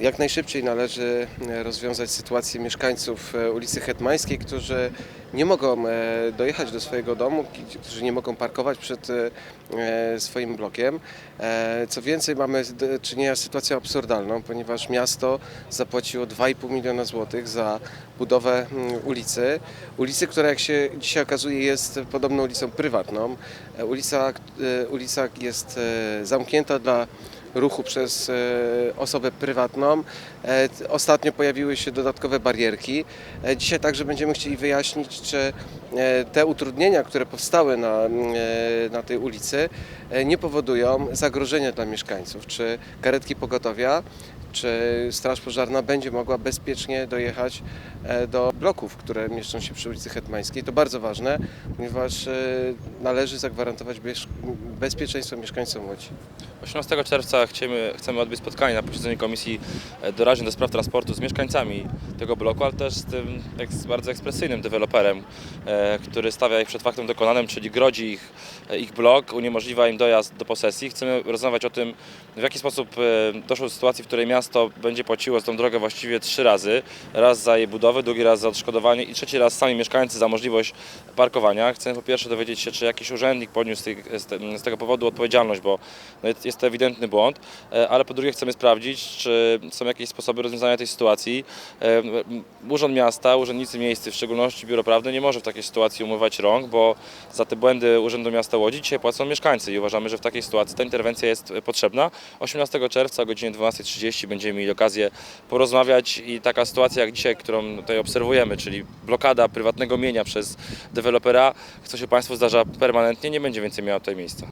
Jak najszybciej należy e, rozwiązać sytuację mieszkańców e, ulicy Hetmańskiej, którzy nie mogą e, dojechać do swojego domu, którzy nie mogą parkować przed swoim blokiem. Co więcej, mamy do czynienia z sytuacją absurdalną, ponieważ miasto zapłaciło 2,5 miliona złotych za budowę mm, ulicy. Ulicy, która jak się dzisiaj okazuje jest podobną ulicą prywatną. Ulica, ulica jest zamknięta dla ruchu przez e, osobę prywatną. E, Ostatnio pojawiły się dodatkowe barierki. E, Dzisiaj także będziemy chcieli wyjaśnić, czy te utrudnienia, które powstały na, na tej ulicy, nie powodują zagrożenia dla mieszkańców. Czy karetki pogotowia, czy Straż Pożarna będzie mogła bezpiecznie dojechać e, do bloków, które mieszczą się przy ulicy Hetmańskiej. To bardzo ważne, ponieważ e, należy zagwarantować bez- bezpieczeństwo mieszkańcom Łodzi. 18 czerwca chcemy, chcemy odbyć spotkanie na posiedzeniu Komisji e, Doraźnej do Spraw Transportu z mieszkańcami tego bloku, ale też z tym bardzo ekspresyjnym deweloperem, który stawia ich przed faktem dokonanym, czyli grodzi ich, ich blok, uniemożliwia im dojazd do posesji. Chcemy rozmawiać o tym, w jaki sposób doszło do sytuacji, w której miasto będzie płaciło za tą drogę właściwie trzy razy. Raz za jej budowę, drugi raz za odszkodowanie i trzeci raz sami mieszkańcy za możliwość parkowania. Chcemy po pierwsze dowiedzieć się, czy jakiś urzędnik poniósł z, tego powodu odpowiedzialność, bo no jest, to ewidentny błąd, e, ale po drugie chcemy sprawdzić, czy są jakieś sposoby rozwiązania tej sytuacji. E, Urząd Miasta, urzędnicy miejscy, w szczególności Biuro Prawne, nie może w takiej sytuacji umywać rąk, bo za te błędy Urzędu Miasta Łodzi dzisiaj płacą mieszkańcy i uważamy, że w takiej sytuacji ta interwencja jest potrzebna. 18 czerwca o godzinie 12.30 będziemy mieli okazję porozmawiać i taka sytuacja jak dzisiaj, którą tutaj obserwujemy, czyli blokada prywatnego mienia przez dewelopera, co się Państwu zdarza permanentnie, nie będzie więcej miała tutaj miejsca.